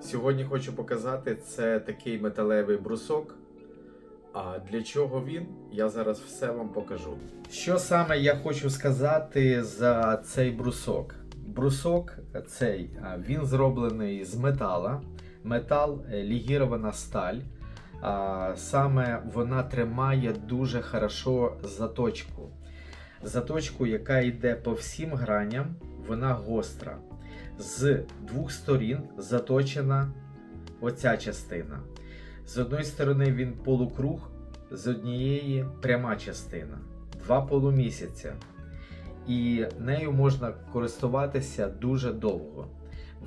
Сьогодні хочу показати це такий металевий брусок. А для чого він? Я зараз все вам покажу. Що саме я хочу сказати за цей брусок? Брусок цей він зроблений з метала. Метал е, лігірована сталь. Саме вона тримає дуже хорошо заточку. Заточку, яка йде по всім граням, вона гостра. З двох сторін заточена оця частина. З одної сторони він полукруг, з однієї пряма частина, два полумісяця. І нею можна користуватися дуже довго.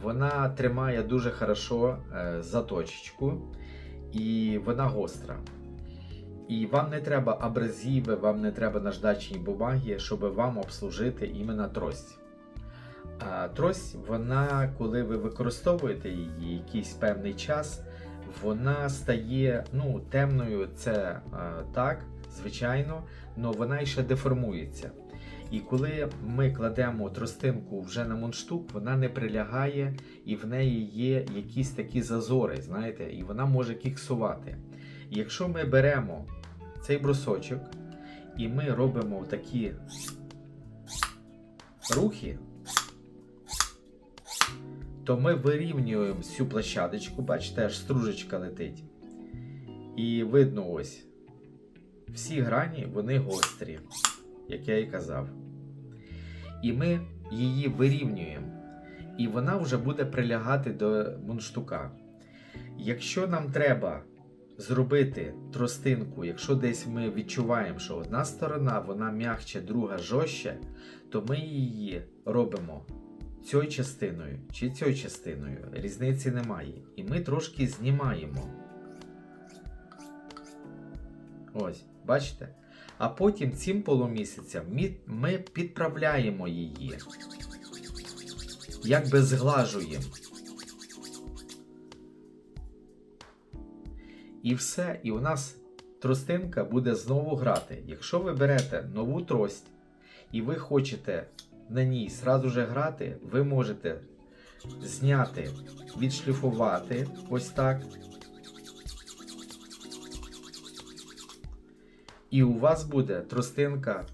Вона тримає дуже хорошо е, заточечку і вона гостра. І вам не треба абразиви, вам не треба наждачні бумаги, щоб вам обслужити іменно трость. А трость, вона, коли ви використовуєте її якийсь певний час, вона стає ну, темною, це е, так, звичайно, але вона ще деформується. І коли ми кладемо тростинку вже на мундштук, вона не прилягає і в неї є якісь такі зазори, знаєте, і вона може кіксувати. Якщо ми беремо цей брусочок і ми робимо такі рухи, то ми вирівнюємо всю площадочку, бачите, аж стружечка летить. І видно ось. Всі грані вони гострі, як я і казав. І ми її вирівнюємо. І вона вже буде прилягати до мундштука. Якщо нам треба зробити тростинку, якщо десь ми відчуваємо, що одна сторона вона м'якче, друга жорстче, то ми її робимо цією частиною чи цією частиною. Різниці немає. І ми трошки знімаємо. Ось, бачите? А потім цим полумісяцям ми, ми підправляємо її. Якби зглажуємо. І все, і у нас тростинка буде знову грати. Якщо ви берете нову трость і ви хочете на ній сразу же грати, ви можете зняти, відшліфувати ось так. І у вас буде тростинка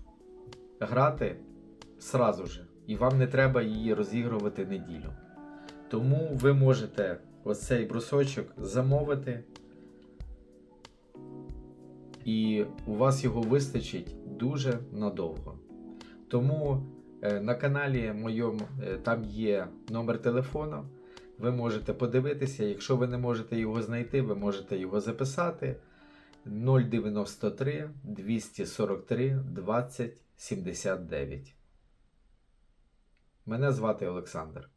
грати сразу же. І вам не треба її розігрувати неділю. Тому ви можете оцей брусочок замовити. І у вас його вистачить дуже надовго. Тому на каналі моєму е, там є номер телефону. Ви можете подивитися. Якщо ви не можете його знайти, ви можете його записати 093 243 20 79. Мене звати Олександр.